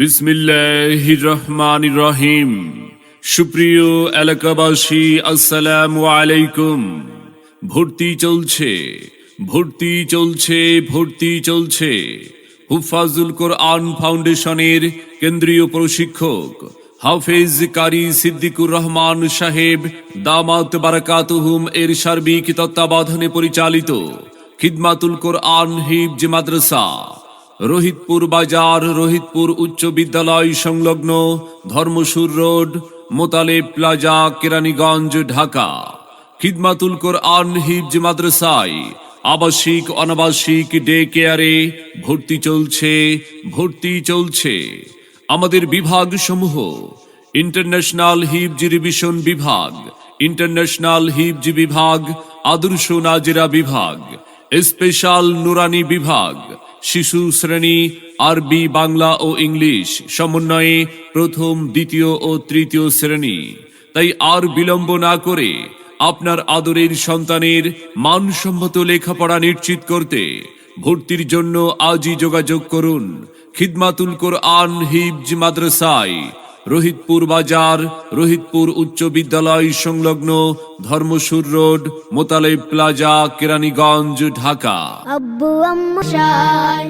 বিসমিল্লাহ রহমান রহিম সুপ্রিয় এলাকাবাসী, আসসালামু আলাইকুম। ভর্তি চলছে ভর্তি চলছে ভর্তি চলছে। হুফাজুল কোরআন ফাউন্ডেশনের কেন্দ্রীয় প্রশিক্ষক হাফেজ কারি সিদ্দিকুর রহমান সাহেব দামাত বারাকাতুহুম এর সার্বিক তত্ত্বাবধানে পরিচালিত খিদমাতুল কোরআন হিবজ মাদ্রাসা। রোহিতপুর বাজার, রোহিতপুর উচ্চ বিদ্যালয় সংলগ্ন ধর্মসুর রোড, মোতালে প্লাজা, কেরানীগঞ্জ, ঢাকা। খিদমাতুল কোরআন হিবজ মাদ্রাসায় আবাসিক, অনাবাসিক ডে কেয়ারে ভর্তি চলছে ভর্তি চলছে। আমাদের বিভাগ সমূহ ইন্টারন্যাশনাল হিবজ রিভিশন বিভাগ, ইন্টারন্যাশনাল হিবজ বিভাগ, আদর্শ নাজেরা বিভাগ, স্পেশাল নুরানি বিভাগ শিশু শ্রেণি, আরবি, বাংলা ও ইংলিশ সমন্বয়ে প্রথম, দ্বিতীয় ও তৃতীয় শ্রেণি। তাই আর বিলম্ব না করে আপনার আদরের সন্তানের মানসম্মত লেখাপড়া নিশ্চিত করতে ভর্তির জন্য আজই যোগাযোগ করুন। খিদমাতুল কোরআন হিবজ মাদ্রাসায় রোহিতপুর বাজার রোহিতপুর উচ্চ বিদ্যালয় সংলগ্ন ধর্মসুর রোড মোতালেব প্লাজা কেরানীগঞ্জ ঢাকা।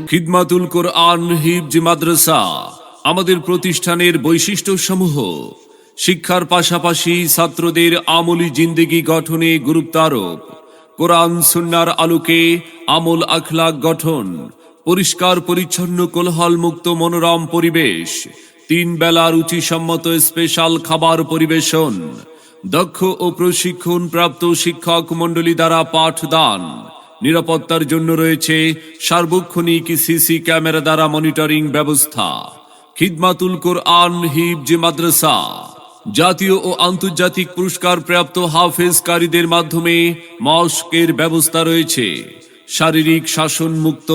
খিদমাতুল কোরআন হিবজ মাদ্রাসা আমাদের প্রতিষ্ঠানের বৈশিষ্ট্য সমূহ শিক্ষার পাশাপাশি ছাত্রদের আমলি জিন্দেগি গঠনে গুরুত্ব আরোপ কোরআন সুন্নার আলোকে আমল আখলাক গঠন পরিষ্কার পরিচ্ছন্ন কোলহল মুক্ত মনোরম পরিবেশ। তিন বেলা রুচিসম্মত স্পেশাল খাবার পরিবেশন। দক্ষ ও প্রশিক্ষণ প্রাপ্ত শিক্ষক মণ্ডলী দ্বারা পাঠদান। নিরাপত্তার জন্য রয়েছে সার্বক্ষণিক সিসি ক্যামেরা দ্বারা মনিটরিং ব্যবস্থা। খিদমাতুল কোরআন হিবজ মাদ্রাসা। জাতীয় ও আন্তর্জাতিক পুরস্কার প্রাপ্ত হাফেজকারীদের মাধ্যমে মস্কের ব্যবস্থা রয়েছে। শারীরিক শাসন মুক্ত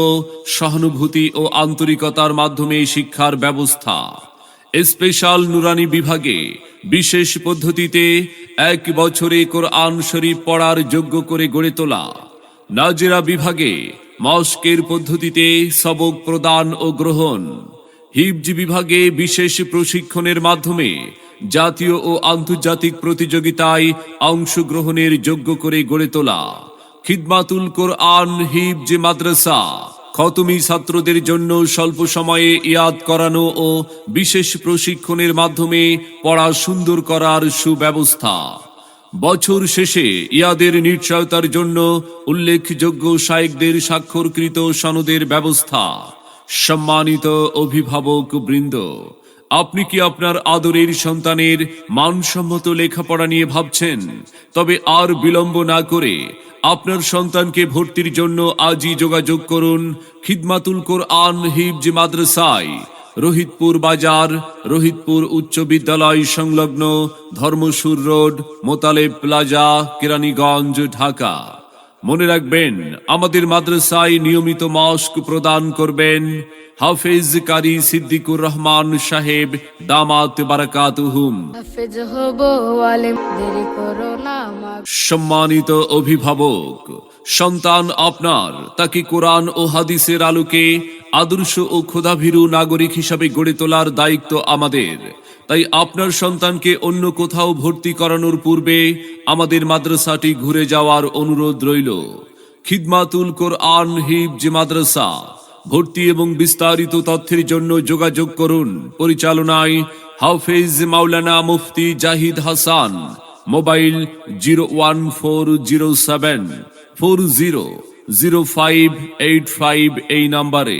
সহানুভূতি ও আন্তরিকতার মাধ্যমে শিক্ষার ব্যবস্থা। স্পেশাল নুরানি বিভাগে বিশেষ পদ্ধতিতে এক বছরে কোরআন শরীফ পড়ার যোগ্য করে গড়ে তোলা নাজেরা বিভাগে মস্কের পদ্ধতিতে সবক প্রদান ও গ্রহণ হিবজ বিভাগে বিশেষ প্রশিক্ষণের মাধ্যমে জাতীয় ও আন্তর্জাতিক প্রতিযোগিতায় অংশগ্রহণের যোগ্য করে গড়ে তোলা খিদমাতুল কোরআন হিবজ মাদ্রাসা খতমি ছাত্রদের জন্য স্বল্প সময়ে ইয়াদ করানো ও বিশেষ প্রশিক্ষণের মাধ্যমে পড়া সুন্দর করার সুব্যবস্থা। বছর শেষে ইয়াদের নিশ্চয়তার জন্য উল্লেখযোগ্য শায়েকদের স্বাক্ষরকৃত সনদের ব্যবস্থা। সম্মানিত অভিভাবক বৃন্দ, আপনি কি আপনার আদরের সন্তানের মানসম্মত লেখাপড়া নিয়ে ভাবছেন? তবে আর বিলম্ব না করে আপনার সন্তানকে ভর্তির জন্য আজই যোগাযোগ করুন খিদমাতুল কোরআন হিবজ মাদ্রাসায়, রোহিতপুর বাজার, রোহিতপুর উচ্চ বিদ্যালয় সংলগ্ন ধর্মসুর রোড, মোতালেব প্লাজা, কেরানীগঞ্জ, ঢাকা। মনে রাখবেন আমাদের মাদ্রাসায় নিয়মিত মাস্ক প্রদান করবেন হাফেজ কারি সিদ্দিকুর রহমান সাহেব দামাত বারাকাতুহুম। আমার সম্মানিত অভিভাবক সন্তান আপনার তাকে কোরআন ও হাদিসের আলোকে আদর্শ ও ক্ষুধাভীরু নাগরিক হিসাবে গড়ে তোলার দায়িত্ব আমাদের। তাই আপনার সন্তানকে অন্য কোথাও ভর্তি করানোর পূর্বে আমাদের মাদ্রাসাটি ঘুরে যাওয়ার অনুরোধ রইল। খিদমাতুল কোরআন হিবজ মাদ্রাসা, ভর্তি এবং বিস্তারিত তথ্যের জন্য যোগাযোগ করুন। পরিচালনায় হাফেজ মাওলানা মুফতি Zahid Hasan. Mobile zero one four zero seven four zero zero five eight five এই নাম্বারে।